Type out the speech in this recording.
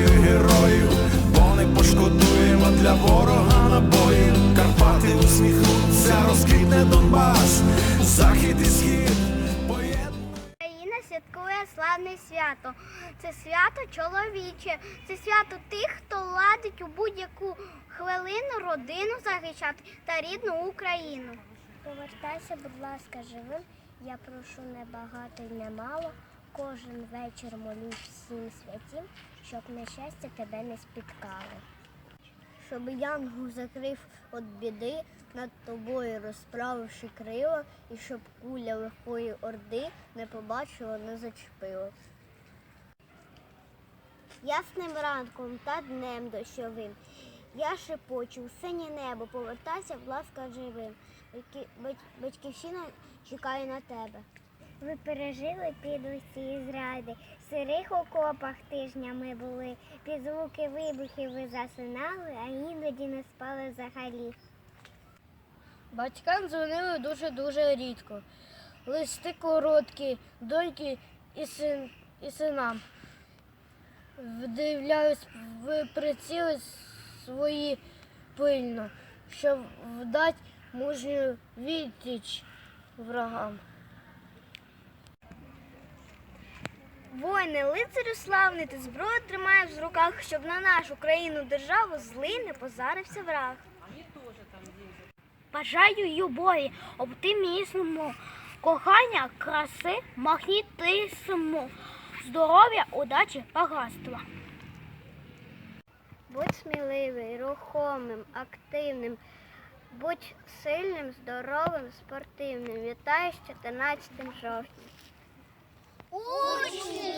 Історію героїв, бо не пошкодуємо для ворога набоїв. Карпати усміхнуться, розквітне Донбас, захід і схід. Україна святкує славне свято. Це свято чоловіче. Це свято тих, хто ладить у будь-яку хвилину родину захищати та рідну Україну. Повертайся, будь ласка, живим. Я прошу не багато й не мало. Кожен вечір молюсь всім святім, щоб нещастя тебе не спіткало. Щоб янгол закрив від біди, над тобою розправивши крила, і щоб куля легкої орди не побачила, не зачепила. Ясним ранком та днем дощовим. Я шепочу синє небо, повертайся, будь ласка, живим. Батьківщина чекає на тебе. Ви пережили під усі зради. В сирих окопах тижнями були. Під звуки вибухів ви засинали, а іноді не спали взагалі. Батькам дзвонили дуже-дуже рідко. Листи короткі, доньки і, син, і синам. Вдивлялись в приціли свої пильно, щоб вдать мужню відтіч врагам. Воїни, лицарю славний, ти зброю тримаєш в руках, щоб на нашу країну державу злий не позарився враг. Бажаю любові, оптимізму, кохання, краси, магнітизму, здоров'я, удачі, багатства. Будь сміливий, рухомим, активним, будь сильним, здоровим, спортивним. Вітаю з 14 жовтня. Учні